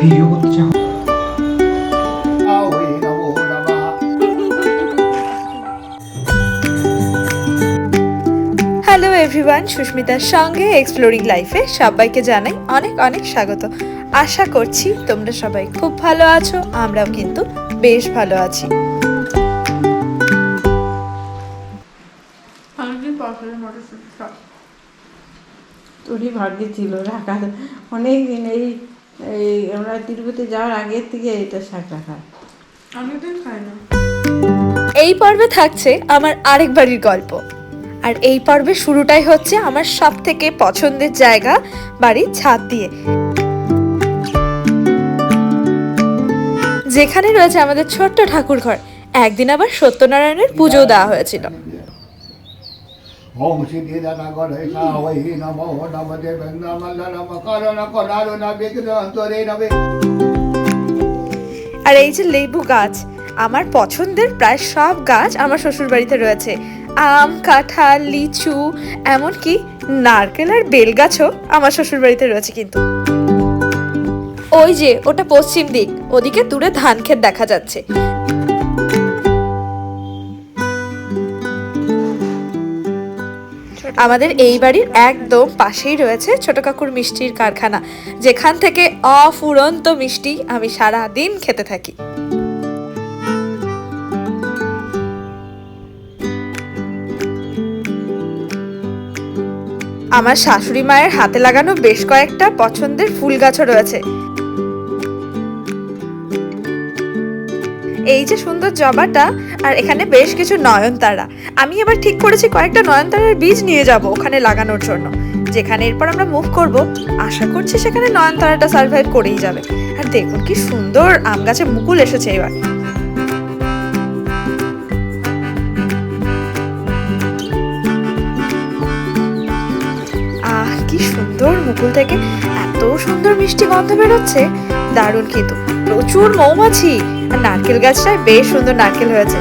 Video করতে চাও hello everyone সুস্মিতার সঙ্গে এক্সপ্লোরিং লাইফে সবাইকে জানাই অনেক অনেক স্বাগত। আশা করছি তোমরা সবাই খুব ভালো আছো আমরাও কিন্তু বেশ ভালো আছি। তোরই ভাগ্যে ছিল রাখা অনেক দিন এই এই আমরা তিরুপতি যাওয়ার আগের থেকে এটা শাক রাখা এই পর্বে থাকছে আমার আরেক বাড়ির গল্প। আর এই পর্বে শুরুটাই হচ্ছে আমার সব থেকে পছন্দের জায়গা বাড়ির ছাদ দিয়ে। যেখানে রয়েছে আমাদের ছোট্ট ঠাকুর ঘর একদিন আবার সত্যনারায়ণের পুজো দেওয়া হয়েছিল। ওম সিদ্ধিদাতা গণেশায় নমো নম দেবেন্দ্র মল্লনম করণ করারুণ বিঘ্নন্তরে নবে আর এই যে লেবু গাছ আমার পছন্দের প্রায় সব গাছ আমার শ্বশুর বাড়িতে রয়েছে। আম কাঁঠাল লিচু এমনকি নারকেল আর বেল গাছও আমার শ্বশুর বাড়িতে রয়েছে কিন্তু। ওই যে ওটা পশ্চিম দিক ওদিকে দূরে ধান ক্ষেত দেখা যাচ্ছে। আমাদের এই বাড়ির একদম পাশেই রয়েছে ছোট কাকুর মিষ্টির কারখানা, যেখান থেকে অফুরন্ত মিষ্টি আমি সারা দিন খেতে থাকি। আমার শাশুড়ি মায়ের হাতে লাগানো বেশ কয়েকটা পছন্দের ফুল গাছও রয়েছে। এই যে সুন্দর জবাটা, আর এখানে বেশ কিছু নয়নতারা। আমি এবার ঠিক করেছি কয়েকটা নয়নতারার বীজ নিয়ে যাব ওখানে লাগানোর জন্য। যেখানে এরপর আমরা মুভ করব, আশা করছি সেখানে নয়নতারাটা সার্ভাইভ করেই যাবে। আর দেখুন কি সুন্দর আম গাছে মুকুল এসেছে এবার। আহ, কি সুন্দর মুকুল থেকে এত সুন্দর মিষ্টি গন্ধ বেরোচ্ছে? দারুণ কিন্তু। প্রচুর মৌমাছি। আর নারকেল গাছটায় বেশ সুন্দর নারকেল হয়েছে।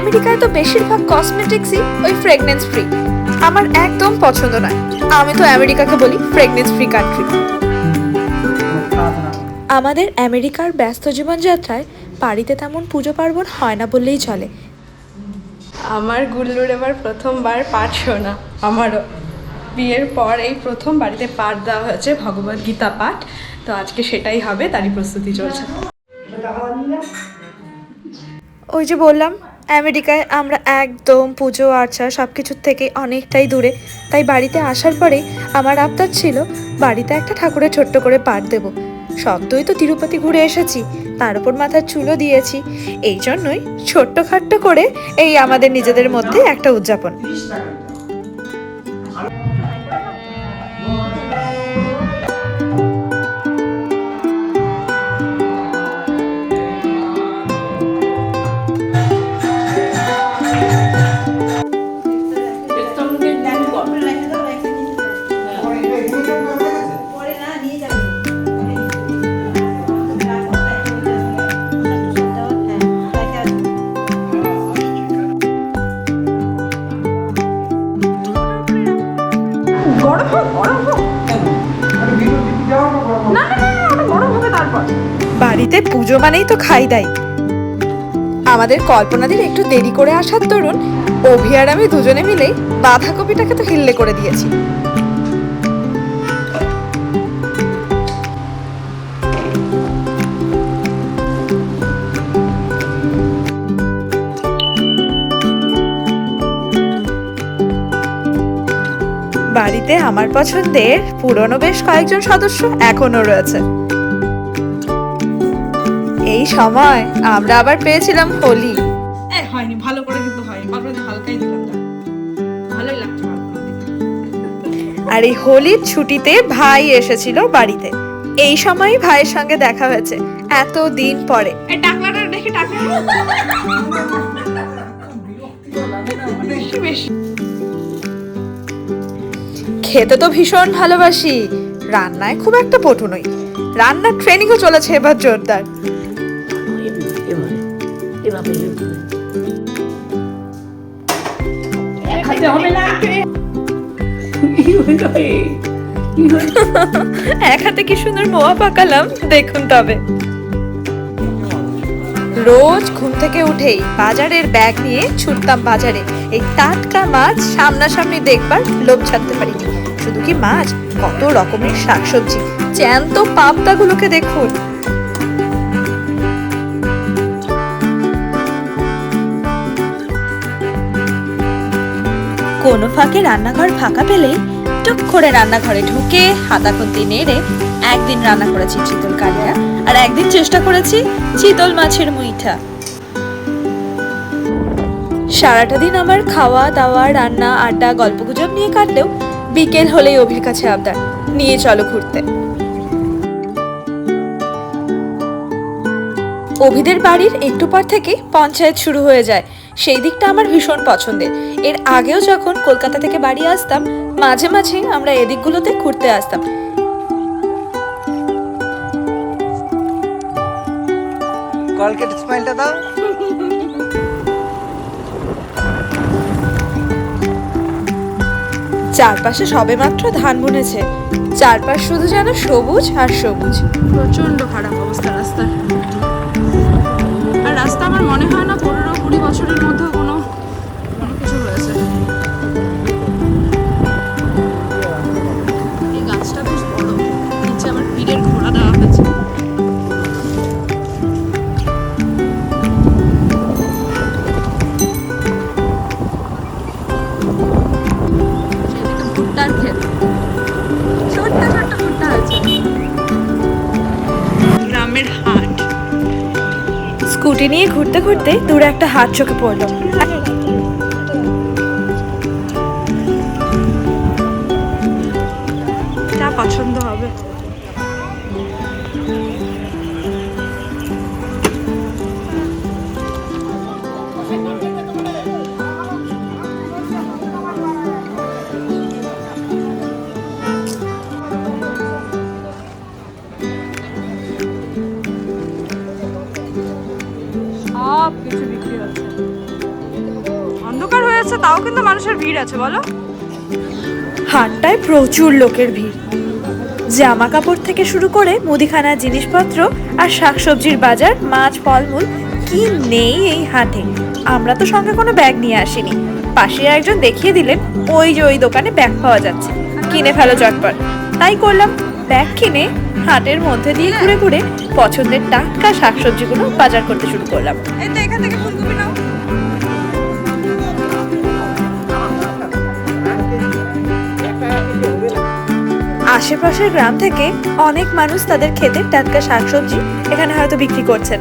আমেরিকায় তো বেশিরভাগ কসমেটিক্সই ওই ফ্রেগনেন্স ফ্রি আমার একদম পছন্দ নয়। আমি তো আমেরিকাকে বলি ফ্রেগনেন্স ফ্রি কান্ট্রি আমাদের আমেরিকার ব্যস্ত জীবনযাত্রায় বাড়িতে তেমন পুজো পার্বণ হয় না বললেই চলে। আমার গুল্লুর এবার প্রথমবার পাঠ শোনা আমারও। বিয়ের পর এই প্রথম বাড়িতে পাঠ দেওয়া হয়েছে ভগবদ গীতা পাঠ। তো আজকে সেটাই হবে, তারই প্রস্তুতি চলছে। ওই যে বললাম, আমেরিকায় আমরা একদম পুজো, আর্চা সব কিছুর থেকে অনেকটাই দূরে। তাই বাড়িতে আসার পরে আমার আবদার ছিল, বাড়িতে একটা ঠাকুরের ছোট্ট করে পাঠ দেব। সত্যই তো তিরুপতি ঘুরে এসেছি, তার উপর মাথার চুলও দিয়েছি। এই জন্যই ছোট্ট খাট্ট করে এই আমাদের নিজেদের মধ্যে একটা উদযাপন। বাড়িতে পুজো মানেই তো খাই দাই। আমাদের কল্পনাদের একটু দেরি করে আসার দরুন অভি আর আমি দুজনে মিলেই বাঁধাকপিটাকে তো হিল্লে করে দিয়েছি। বাড়িতে আমার পছন্দের পুরনো বেশ কয়েকজন সদস্য এখনও রয়েছে। এই সময় আমরা আবার পেয়েছিলাম হোলি। হয়নি ভালো করে কিন্তু হয়নি। হালকাই দিলাম ভালোই লাগছে আর এই হোলির ছুটিতে ভাই এসেছিল বাড়িতে। এই সময়ই ভাইয়ের সঙ্গে দেখা হয়েছে এত দিন পরে খেতে তো ভীষণ ভালোবাসি রান্নায় খুব একটা পটু নই। রান্নার ট্রেনিংও চলেছে এবার জোরদার। এক হাতে কি সুন্দর মোয়া পাকালাম? দেখুন তবে। রোজ ঘুম থেকে উঠেই বাজারের ব্যাগ নিয়ে ছুটতাম বাজারে। এই টাটকা মাছ সামনাসামনি দেখবার লোভ ছাড়তে পারিনি। শুধু কি মাছ? কত রকমের শাকসবজি। জ্যান্ত পাবদাগুলোকে দেখুন। কোনো ফাঁকে রান্নাঘর ফাঁকা পেলেই টুক করে রান্নাঘরে ঢুকে হাতা খুন্তি নেড়ে একদিন রান্না করেছি চিতল কালিয়া। আর একদিন চেষ্টা করেছি চিতল মাছের মুইঠা। সারাটা দিন আমার খাওয়া, দাওয়া, রান্না, আড্ডা, গল্পগুজব নিয়ে কাটলেও বিকেল হলেই অভির কাছে আবদার। নিয়ে চলো ঘুরতে। অভিদের বাড়ির একটু পর থেকে পঞ্চায়েত শুরু হয়ে যায়। সেই দিকটা আমার ভীষণ পছন্দের। এর আগেও যখন কলকাতা থেকে বাড়ি আসতাম মাঝে মাঝে আমরা এদিকগুলোতে ঘুরতে আসতাম। কলকেট স্মাইলটা দাও। চারপাশে সবেমাত্র ধান বুনেছে। চারপাশ শুধু যেন সবুজ আর সবুজ। প্রচণ্ড খারাপ অবস্থা রাস্তার। আর রাস্তা আমার মনে হয় না পনেরো কুড়ি বছরের মধ্যে স্কুটি নিয়ে ঘুরতে ঘুরতে দূরে একটা হাত চোখে পড়ল। যা পছন্দ হবে। তাও কিন্তু মানুষের ভিড় আছে বলো। হাটটায় প্রচুর লোকের ভিড়। জামা কাপড় থেকে শুরু করে মুদিখানার জিনিসপত্র আর শাকসবজির বাজার মাছ ফলমূল কি নেই এই হাটে? আমরা তো সঙ্গে কোনো ব্যাগ নিয়ে আসিনি। পাশে একজন দেখিয়ে দিলেন ওই যে ওই দোকানে ব্যাগ পাওয়া যাচ্ছে। কিনে ফেলো চটপট তাই করলাম। ব্যাগ কিনে হাটের মধ্যে দিয়ে ঘুরে ঘুরে পছন্দের টাটকা শাকসবজিগুলো বাজার করতে শুরু করলাম। এই তো এখান থেকে ফুলকপি নাও। আশেপাশের গ্রাম থেকে অনেক মানুষ তাদের ক্ষেতের টাটকা শাকসবজি এখানে হয়তো বিক্রি করছেন।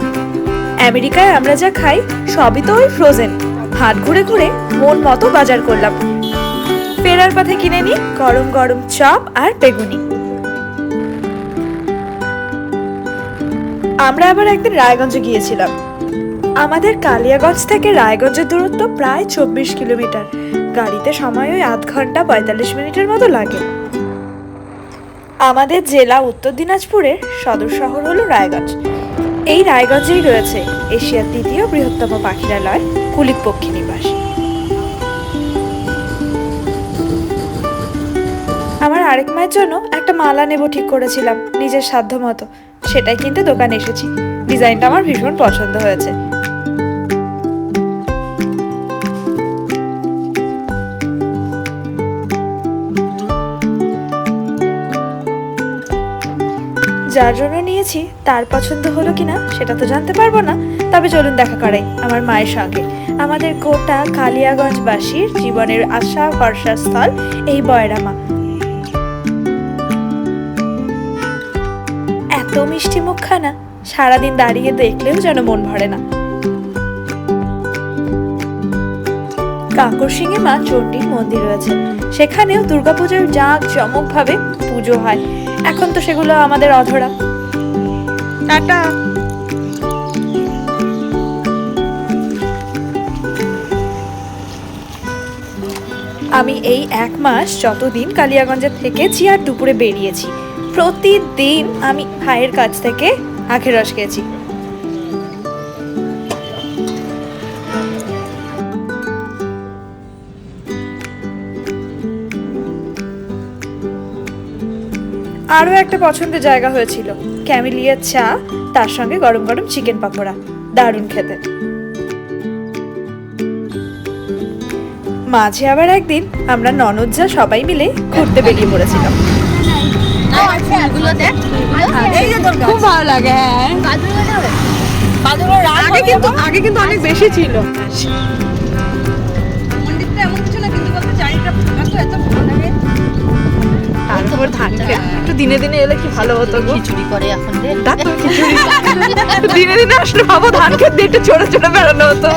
আমেরিকায় আমরা যা খাই, সবই তো ওই ফ্রোজেন হাট ঘুরে ঘুরে মন মতো বাজার করলাম। ফেরার পথে কিনে নিই গরম গরম চপ আর বেগুনি। আমরা আবার একদিন রায়গঞ্জে গিয়েছিলাম। আমাদের কালিয়াগঞ্জ থেকে রায়গঞ্জের দূরত্ব প্রায় চব্বিশ কিলোমিটার। গাড়িতে সময় ওই আধ ঘণ্টা পঁয়তাল্লিশ মিনিটের মতো লাগে। আমাদের জেলা উত্তর দিনাজপুরের সদর শহর হলো রায়গঞ্জ। এই রায়গঞ্জেই রয়েছে এশিয়ার দ্বিতীয় বৃহত্তম পাখিরালয় কুলিক পক্ষী নিবাস। আমার আরেক মায়ের জন্য একটা মালা নেব ঠিক করেছিলাম, নিজের সাধ্য মতো সেটাই কিনতে দোকানে এসেছি। ডিজাইনটা আমার ভীষণ পছন্দ হয়েছে। যার জন্য নিয়েছি, তার পছন্দ হলো কিনা সেটা তো জানতে পারব না। তবে চলুন দেখা করাই আমার মায়ের সঙ্গে। আমাদের গোটা কালিয়াগঞ্জবাসীর জীবনের আশা ভরসার স্থল এই বয়রামা। এত মিষ্টি মুখখানা সারাদিন দাঁড়িয়ে দেখলেও যেন মন ভরে না। কাকর সিংহে মা চণ্ডীর মন্দির রয়েছে। সেখানেও দুর্গাপুজোর জাঁক জমক ভাবে পুজো হয়। এখন তো সেগুলো আমাদের অধরা। টাটা। আমি এই এক মাস যতদিন কালিয়াগঞ্জে থেকেছি আর দুপুরে বেরিয়েছি, প্রতিদিন আমি ভাইয়ের কাছ থেকে আখের রস খেয়েছি। আরও একটা পছন্দের জায়গা হয়েছিল ক্যামিলিয়ার চা তার সঙ্গে গরম গরম চিকেন পাকোড়া দারুণ খেতে। মাঝে আবার একদিন আমরা ননদজা সবাই মিলে ঘুরতে বেরিয়ে পড়েছিলাম। খুব ভালো লাগে হ্যাঁ। আগে কিন্তু আগে কিন্তু অনেক বেশি ছিল। তারপর ধান দিনে দিনে এলে কি ভালো হতো খিচুড়ি করে এখন রে। খিচুড়ি। দিনে দিনে আসলে ভাবো ধান খেত দিয়ে একটু চড়ে চড়ে বেড়ানো হতো।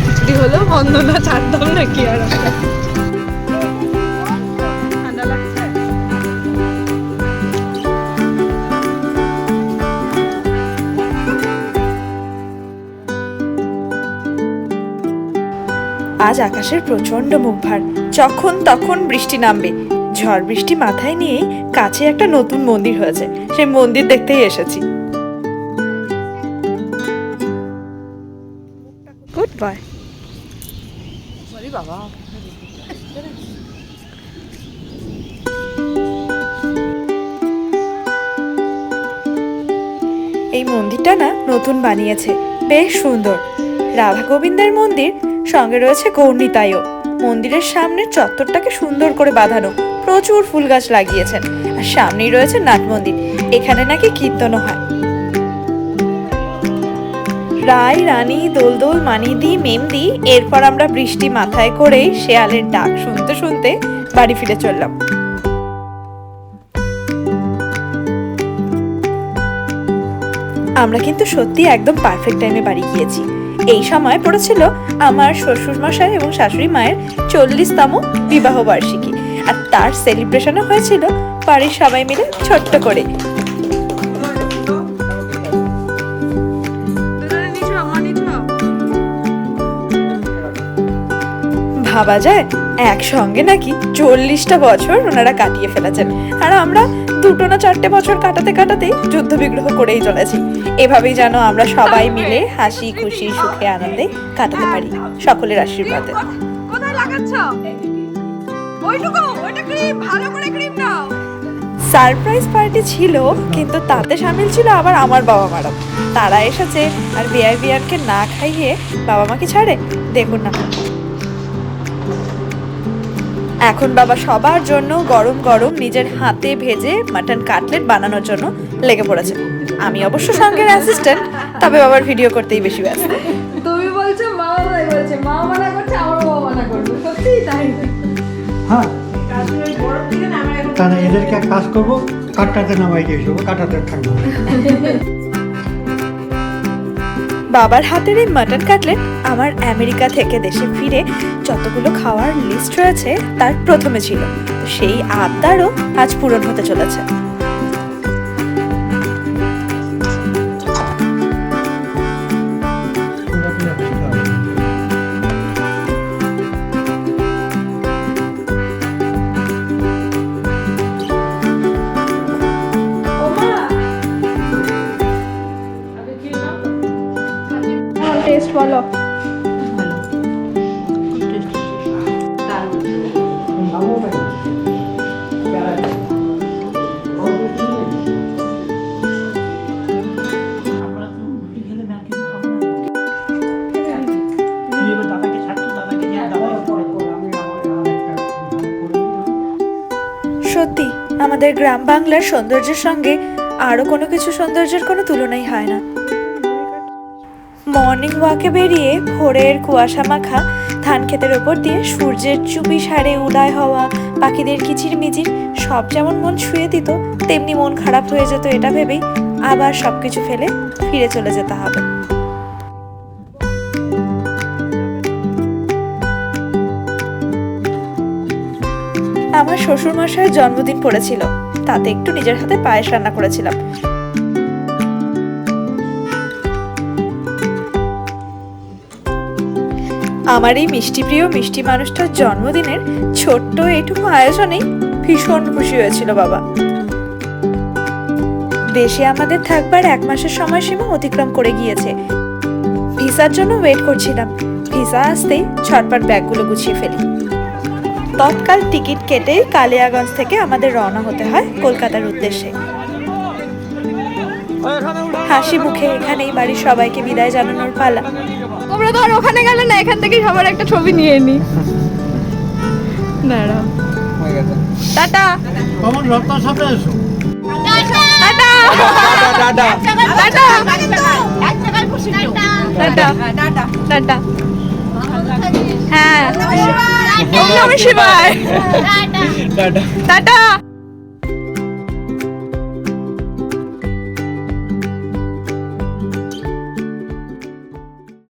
খিচুড়ি হলেও বন্ধ না ছাড়তাম না কি আর? আমরা। আজ আকাশের প্রচণ্ড মুখ ভার যখন তখন বৃষ্টি নামবে। ঝড় বৃষ্টি মাথায় নিয়ে কাছে একটা নতুন মন্দির হয়েছে। সেই মন্দির দেখতেই এসেছি। গুড এই মন্দিরটা না নতুন বানিয়েছে। বেশ সুন্দর। রাধা গোবিন্দের মন্দির সঙ্গে রয়েছে গৌরনীতায়ও মন্দিরের সামনে চত্বরটাকে সুন্দর করে বাঁধানো। প্রচুর ফুল গাছ লাগিয়েছেন। আর সামনেই রয়েছে নাট মন্দির। এখানে নাকি কীর্তনও হয়। রায়, রানী, দোলদোল, মানিদি, মেমদি, এরপর আমরা বৃষ্টি মাথায় করে শেয়ালের ডাক শুনতে শুনতে বাড়ি ফিরে চললাম। আমরা কিন্তু সত্যি একদম পারফেক্ট টাইমে বাড়ি গিয়েছি। এই সময় পড়েছিল আমার শ্বশুর মশাই এবং শাশুড়ি মায়ের চল্লিশতম বিবাহ বার্ষিকী আর তার সেলিব্রেশনও হয়েছিল বাড়ির সবাই মিলে ছোট্ট করে। ভাবা যায়, একসঙ্গে নাকি চল্লিশটা বছর ওনারা কাটিয়ে ফেলেছেন। আর আমরা দুটো না চারটে বছর কাটাতে কাটাতেই যুদ্ধ বিগ্রহ করেই চলেছি। এভাবেই যেন আমরা সবাই মিলে হাসি খুশি, সুখে, আনন্দে কাটাতে পারি সকলের আশীর্বাদে। কোথায় লাগাচ্ছ? ওইটুকু ওইটা ক্রিম ভালো করে ক্রিম নাও। সারপ্রাইজ পার্টি ছিল কিন্তু তাতে সামিল ছিল আবার আমার বাবা মারাও তারা এসেছে আর বিআই বিআরকে না খাইয়ে বাবা মা কি ছাড়ে দেখুন না। এখন বাবা সবার জন্য গরম গরম নিজের হাতে ভেজে মাটন কাটলেট বানানোর জন্য লেগে পড়েছে। আমি অবশ্য সঙ্গের অ্যাসিস্ট্যান্ট তবে বাবার ভিডিও করতেই বেশি ব্যস্ত। তুমি বলছো মা বলছে মা মানা করছে আমার বাবা মানা করবে। সত্যি তাই হ্যাঁ। তাহলে এদেরকে এক কাজ করব নামাই থাকব। বাবার হাতের এই মাটন কাটলেট আমার আমেরিকা থেকে দেশে ফিরে যতগুলো খাওয়ার লিস্ট রয়েছে, তার প্রথমে ছিল। সেই আবদারও আজ পূরণ হতে চলেছে। গ্রাম বাংলার সৌন্দর্যের সঙ্গে আরও কোনো কিছু সৌন্দর্যের কোনো তুলনাই হয় না। মর্নিং ওয়াকে বেরিয়ে ভোরের কুয়াশা মাখা, ধান ক্ষেতের ওপর দিয়ে সূর্যের চুপি সারে উদয় হওয়া, পাখিদের কিচিরমিচির সব যেমন মন ছুঁয়ে দিত, তেমনি মন খারাপ হয়ে যেত এটা ভেবেই আবার সবকিছু ফেলে ফিরে চলে যেতে হবে। আমার শ্বশুরমশাইয়ের জন্মদিন পড়েছিল। তাতে একটু নিজের হাতে পায়েস রান্না করেছিলাম। আমার এই মিষ্টি প্রিয় মিষ্টি মানুষটার জন্মদিনের ছোট্ট এইটুকু আয়োজনেই ভীষণ খুশি হয়েছিল বাবা। দেশে আমাদের থাকবার এক মাসের সময়সীমা অতিক্রম করে গিয়েছে। ভিসার জন্য ওয়েট করছিলাম। ভিসা আসতেই ছটপট ব্যাগগুলো গুছিয়ে ফেলি। তৎকাল টিকিট কেটেই কালিয়াগঞ্জ থেকে আমাদের রওনা হতে হয় কলকাতার উদ্দেশ্যে। হাসি মুখে এখানেই বাড়ির সবাইকে বিদায় জানানোর পালা। তোমরা তো আর ওখানে গেলে না এখান থেকেই সবার একটা ছবি নিয়ে নি। দাঁড়াও। টাটা। আমার রত্নার সাথে এসো। Tata. Tata. Tata. Tata. Tata. হ্যাঁ। নমঃ শিবায় টাটা টাটা